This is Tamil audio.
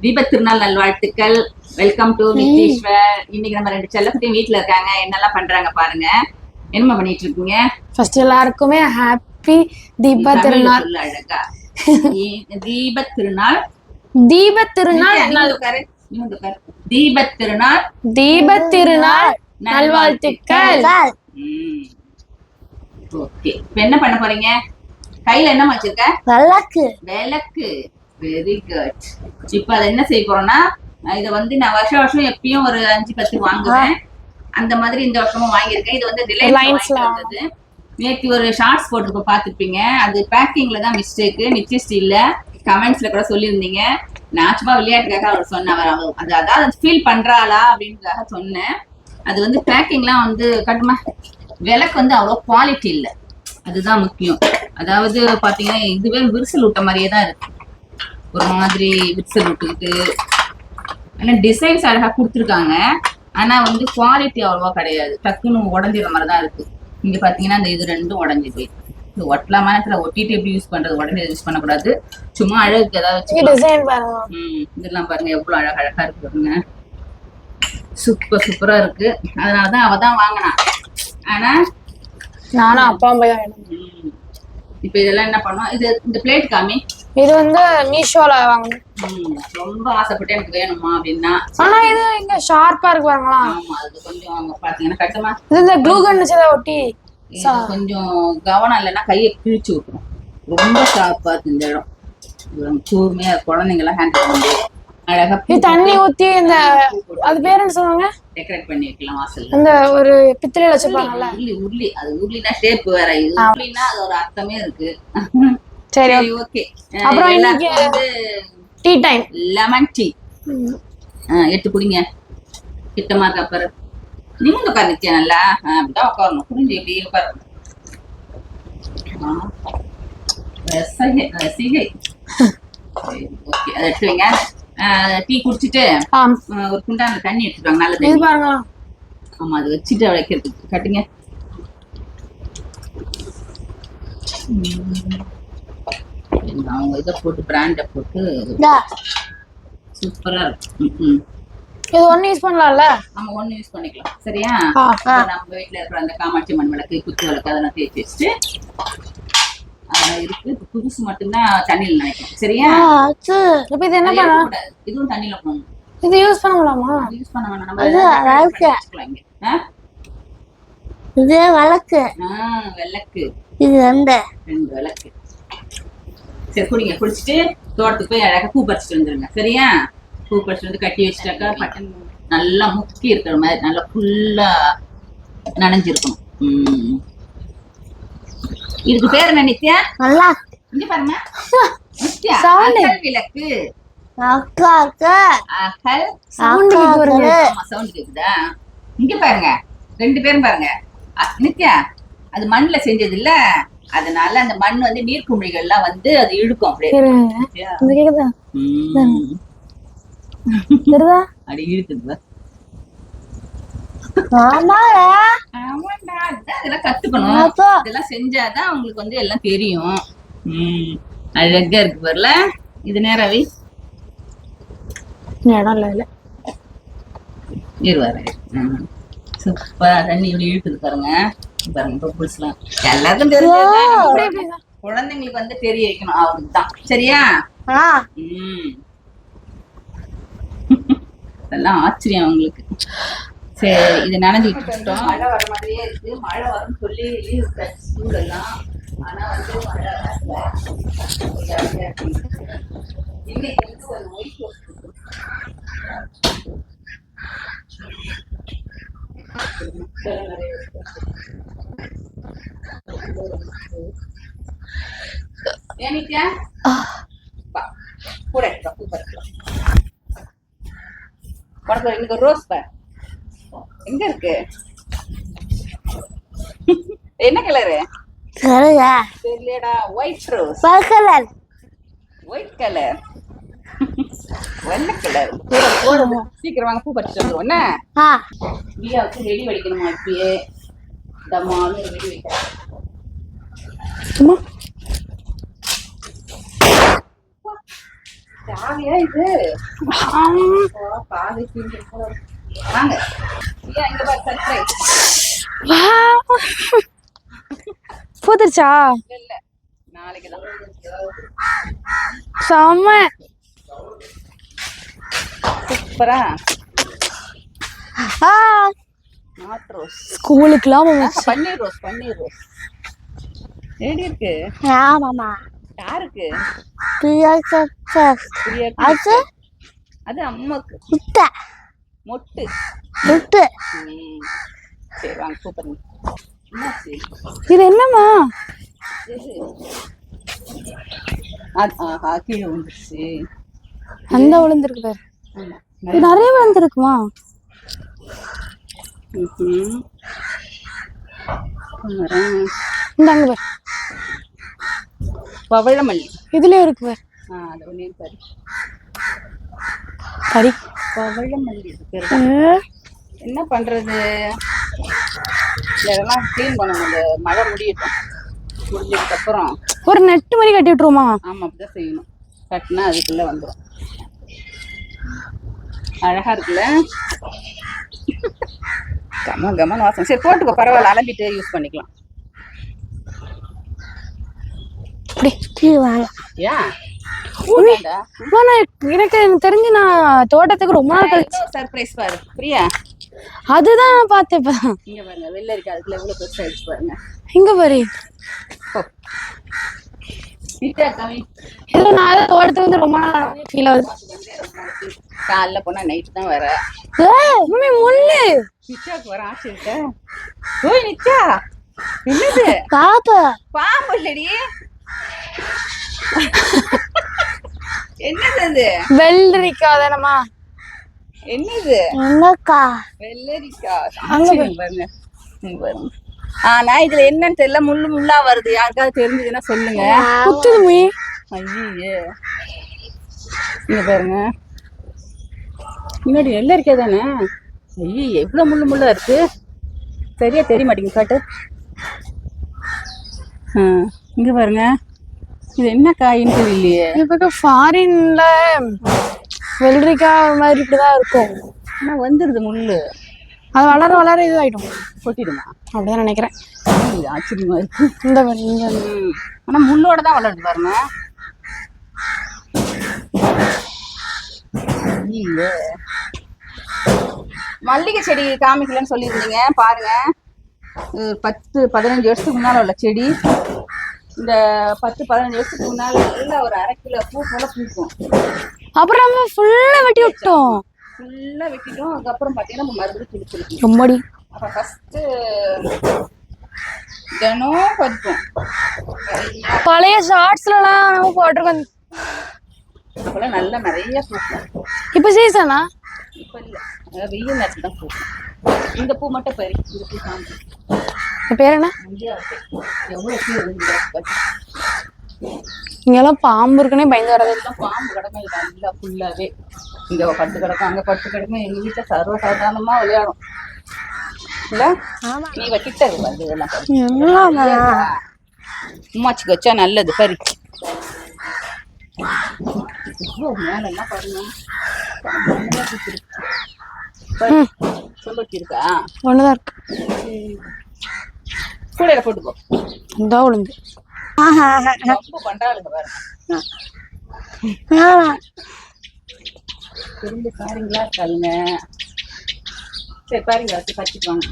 தீபத் திருநாள் நல்வாழ்த்துக்கள். வெல்கம் டு நித்தீஸ்வர் இன்னைக்கு நம்ம ரெண்டு செல்லக்குட்டியும் வீட்ல இருக்காங்க. என்னெல்லாம் பண்றாங்க பாருங்க. என்னம்மா பண்ணிட்டு இருக்கீங்க ஃபர்ஸ்ட் எல்லாருக்குமே ஹாப்பி தீப திருநாள். அழகா. தீ- தீபத் திருநாள். தீப திருநாள். தீபத் திருநாள். தீப திருநாள். நல்வாழ்த்துக்கள். ஓகே. இப்ப என்ன பண்ண போறீங்க? கையில என்ன வச்சிருக்க விளக்கு. விளக்கு. வெரி குட் இப்ப அதை என்ன செய்ய போறோம்னா இத வந்து நான் வருஷம் வருஷம் எப்பயும் ஒரு அஞ்சு பத்து வாங்குவேன். அந்த மாதிரி இந்த வருஷமும் வாங்கியிருக்கேன். இது வந்து Reliance ரிலையன்ஸ் ல. வந்தது. நேற்று ஒரு ஷார்ட்ஸ் போட்டிருப்போம் பார்த்துருப்பீங்க. அது பேக்கிங்ல தான் மிஸ்டேக் நிச்சயிஸ்ட் இல்ல. கமெண்ட்ஸ்ல கூட சொல்லியிருந்தீங்க. நான் சும்மா விளையாட்டுக்காக அவர் சொன்ன அவர் அவ- அது அதாவது ஃபீல் பண்றாளா அப்படின்றதுக்காக சொன்னேன். அது வந்து பேக்கிங்லாம் வந்து கட்டுமா விளக்கு வந்து அவ்வளோ குவாலிட்டி இல்லை. அதுதான் முக்கியம். அதாவது பாத்தீங்கன்னா இதுவே விரிசல் விட்ட மாதிரியே தான் இருக்கு. ஒரு மாதிரி விரிசல் விட்டுக்கிட்டு. ஆனா டிசைன்ஸ் அழகா கொடுத்துருக்காங்க. ஆனா வந்து குவாலிட்டி அவ்வளவா கிடையாது. டக்குன்னு உடஞ்சிற மாதிரி தான் இருக்கு. இங்க பாத்தீங்கன்னா இந்த இது ரெண்டும் உடஞ்சி போயிருக்கு இது ஒட்டலாமா நேரத்துல ஒட்டிட்டு எப்படி யூஸ் பண்றது? உடனே யூஸ் பண்ணக்கூடாது. சும்மா அழகுக்கு ஏதாவது பாருங்க. ம் இதெல்லாம் பாருங்க. எவ்வளவு அழகா அழகா இருக்கு பாருங்க. சூப்பர் சூப்பரா இருக்கு. அதனாலதான் அவ தான் வாங்கினா. ஆனா நானும் அப்பா அம்மா தான் இப்ப இதெல்லாம் என்ன பண்ணோம்? இது இந்த பிளேட் காமி இது வந்து மீஷோல வாங்கணும். ரொம்ப ஆசைப்பட்டு எனக்கு வேணுமா அப்படின்னா. ஆனா இது இங்க ஷார்ப்பா இருக்கு பாருங்களா. ஆமா அது கொஞ்சம் பாத்தீங்கன்னா கட்டமா? இது இந்த க்ளூ கன் ஒட்டி? கொஞ்சம் கவனம் இல்லைன்னா கையை கிழிச்சு விட்டுரும் ரொம்ப ஷார்ப்பா இருக்கு இந்த இடம். இது கூர்மையா குழந்தைங்க எல்லாம் ஹேண்டில் பண்ண அழகா தண்ணி ஊத்தி இந்த அது பேர் என்ன சொல்லுவாங்க? டெக்கரேட் பண்ணி வைக்கலாம் வாசல்ல. இந்த ஒரு பித்திரையில வச்சிருப்பாங்கல்ல. உருளி உருளி. அது உருளினா ஷேப் வேற. இது உருளினா அது ஒரு அர்த்தமே இருக்கு. சரி ஓகே. அப்புறம் இன்னைக்கு- டீ டைம் லெமன் டீ எடுத்து குடிங்க. கிட்டமா இருக்கா பாரு நிமிந்து உட்கார் நித்யா நல்லா. அப்படிதான் உட்காரணும். புரிஞ்சு இப்படி உட்காரணும். ஆ. ரசிகை ரசிகை. சரி, ஓகே. அதை எடுத்து வைங்க. டீ குடிச்சிட்டு ஒரு குண்டான தண்ணி எடுத்துட்டு நல்ல இது தண்ணி பாருங்க. ஆமா அது வச்சுட்டு வைக்கிறதுக்கு கட்டுங்க. அவங்க இதை போட்டு பிராண்டை போட்டு சூப்பரா இருக்கும். இது ஒண்ணு யூஸ் பண்ணலாம்ல? நம்ம ஒண்ணு யூஸ் பண்ணிக்கலாம். சரியா? நம்ம வீட்ல இருக்கிற அந்த காமாட்சி மண் விளக்கு குத்து விளக்கு அதெல்லாம் தேய்ச்சி வச்சுட்டு இருக்கு புதுசு மட்டும்தான் தண்ணியில் நினைக்கும் சரியா? இப்ப இது என்ன பண்ணலாம் இருக்கக்கூடாது. இதுவும் தண்ணியில போகணும் இது யூஸ் பண்ண முடியாமா? யூஸ் பண்ண வேணாம். நம்ம இங்க. ஆ? இது விளக்கு. ஆ, விளக்கு. இது ரெண்டு. ரெண்டு விளக்கு. சரி குடிங்க. குடிச்சிட்டு தோட்டத்துக்கு போய் அழகா பூ பறிச்சுட்டு வந்துருங்க. சரியா? பூ பறிச்சுட்டு வந்து கட்டி வச்சுட்டாக்கா பட்டன் நல்லா முக்கி இருக்கிற மாதிரி நல்லா ஃபுல்லா நனைஞ்சிருக்கணும். ம். இதுக்கு பேர் என்ன நித்யா? நல்லா. இங்க பாருங்க நித்யா. அகல் விளக்கு. அகல். சவுண்ட் சவுண்ட் கேக்குதா. இங்க பாருங்க. ரெண்டு பேரும் பாருங்க. நித்யா அது மண்ணுல செஞ்சது இல்ல அதனால அந்த மண் வந்து நீர்க்குமிழிகள்லாம் வந்து அது இழுக்கும் அப்படியே அப்படி இழுக்குது கத்துக்கணும். இதெல்லாம் செஞ்சாதான் உங்களுக்கு வந்து எல்லாம் தெரியும். ம். அழகா இருக்கு பாருல? இது நேராவே இடம் இல்ல இல்ல. இருவாரு சூப்பரா தண்ணி இப்படி இழுக்குது பாருங்க. எல்லாருக்கும் இப்படி குழந்தைங்களுக்கு வந்து தெரிய வைக்கணும். அவங்களுக்கு தான் சரியா? ஆ. ம். அதெல்லாம் ஆச்சரியம் அவங்களுக்கு. சரி இது நனைஞ்சிட்டு இருக்கட்டும். மழை வர மாதிரியே இருக்கு. மழை வரும்னு சொல்லி லீவ் ஸ்கூல் எல்லாம் ஆனா வந்து மழை வரல. இன்னைக்கு வந்து ஒரு ஒயிட் வா கூட எடுத்துக்கோ, பூ பறிக்கலாம். உனக்கு இன்னைக்கு ஒரு ரோஸ் பார் எங்க இருக்கு என்ன கலரு தெரியலடா ஒயிட் ரோஸ் பல்கலர் ஒயிட் கலர் வெள்ளை கலர் சீக்கிரம் வாங்க பூ பறிச்சுட்டு வந்துருவோம் என்ன ஆ பிரியாவுக்கு வெடி வெடிக்கணுமா இப்பயே தம்மாலும் வெடி வைக்கிறேன் யாரையா இது? போல. வாங்க. பூத்துருச்சா? செம்ம. சூப்பரா? ஸ்கூலுக்குலாம் பன்னீர் ரோஸ் பன்னீர் ரோஸ். எப்படி இருக்கு? ஆமாம்மா. யாருக்கு? பிரியா அது அது அம்மாக்கு. முட்டை. மொட்டு. முட்டை. சரி வாங்க சூப்பர் இது என்னம்மா? கீழே வந்துருச்சு அந்த விழுந்திருக்கு பாரு. இது நிறைய விழுந்திருக்குமா. இந்தாங்க பாரு. பவழமல்லி. இதுலயும் இருக்கு பாரு. அது ஒன்னே பாரு பேரு தான். ஏ, என்ன பண்றது? இதெல்லாம் க்ளீன் பண்ணணும். இந்த மழை முடியட்டும். முடிஞ்சதுக்கு அப்புறம். ஒரு நெட்டு மாதிரி கட்டி விட்டுருவோமா? ஆமா அப்படிதான் செய்யணும். கட்டினா அதுக்குள்ள வந்துடும் அழகா இருக்குல்ல? கம கமன் வாசம் சரி போட்டுக்கோ. பரவாயில்ல அலம்பிட்டு யூஸ் பண்ணிக்கலாம். அப்படி வேணாம் ஏன்? எனக்கு எனக்கு தெரிஞ்சு நான் தோட்டத்துக்கு ரொம்ப நாள் கழிச்சு சர்ப்ரைஸ் பாரு பிரியா? அதுதான் நான் பார்த்தேன் இங்க பாருங்க வெள்ளரிக்காய் அதுக்குள்ள எவ்வளவு பெருசா ஆயிடுச்சு பாருங்க. இங்க பாரு. ஏதோ நான் தோட்டத்துக்கு வந்து ரொம்ப நாள் ஃபீல் ஆகுது. காலைல போனா நைட்டு தான் வர மம்மி முள்ளு. நிச்சாக்கு வர ஆசை இருக்க. ஓய் நிச்சா என்னது? பாப்பா. பாம்பு இல்லடி. என்னது? அது வெள்ளரிக்காய் தானம்மா. என்னது? என்னக்கா? வெள்ளரிக்காய் பாருங்க. ஆனா இதுல என்னன்னு தெரியல. முள்ளு முள்ளா வருது. யாருக்காவது தெரிஞ்சதுன்னா சொல்லுங்க. குத்துது மீ ஐயே இங்க பாருங்க. முன்னாடி வெள்ளரிக்காய் தானே? ஐயோ எவ்வளவு முள்ளு முள்ளா இருக்கு? சரியா தெரிய மாட்டேங்குது காட்டு இங்க பாருங்க. இது என்ன காயின்னு தெரியலையே. இப்போ ஃபாரின்ல வெள்ளரிக்காய் மாதிரி இப்படிதான் இருக்கும். ஆனா வந்துருது முள்ளு. அது வளர வளர இது ஆயிடும் கொட்டிடுமா? அப்படிதான் நினைக்கிறேன். இது ஆச்சரியமா இருக்கு. இந்த பாரு இங்க ம். ஆனா முள்ளோட தான் வளருது பாருங்க. ஐயே. மல்லிகை செடி காமிக்கலன்னு சொல்லியிருந்தீங்க பாருங்க. இது பத்து பதினஞ்சு வருஷத்துக்கு முன்னால உள்ள செடி. இந்த பத்து பதினஞ்சு வருஷத்துக்கு முன்னால நல்ல ஒரு அரை கிலோ பூ போல பூக்கும். அப்புறம் ஃபுல்லா வெட்டி விட்டோம் ஃபுல்லா வெட்டிட்டோம். அதுக்கப்புறம் பார்த்தீங்கன்னா நம்ம மறுபடியும் பிடிச்சிருக்கு ரொம்படி அப்போ ஃபஸ்ட்டு தினம் பறிப்போம் பழைய ஷார்ட்ஸ்லாம் நம்ம போட்டிருக்கோம். அப்போல்லாம் நல்லா நிறைய பூக்கும். இப்போ சீசனா இப்போ இல்லை. வெயில் நேரத்தில் தான் பூக்கும். இந்த பூ மட்டும் பறி இந்த பூ காமி இந்த பேர் என்ன? இங்கெல்லாம் பாம்பு இருக்குன்னே பயந்து வரது. பாம்பு கிடக்கும். நல்லா ஃபுல்லாகவே இங்கே பட்டு கிடக்கும். அங்கே பட்டு கிடக்கும். எங்கள் வீட்டில் சர்வசாதாரணமாக விளையாடும். இல்லை? நீ வக்கிட்ட வந்து இதெல்லாம் உமாச்சிக்கு வச்சா நல்லது. பறி இவ்வளோ மேலெல்லாம் பாருங்க இருக்கா. ஒண்ணுதான் இருக்கு. கூடையில போட்டுக்கோ. இந்த பாருங்க. திரும்ப பாருங்களா இருக்காளுங்க சரி பாருங்க வச்சு பறிச்சுக்குவாங்க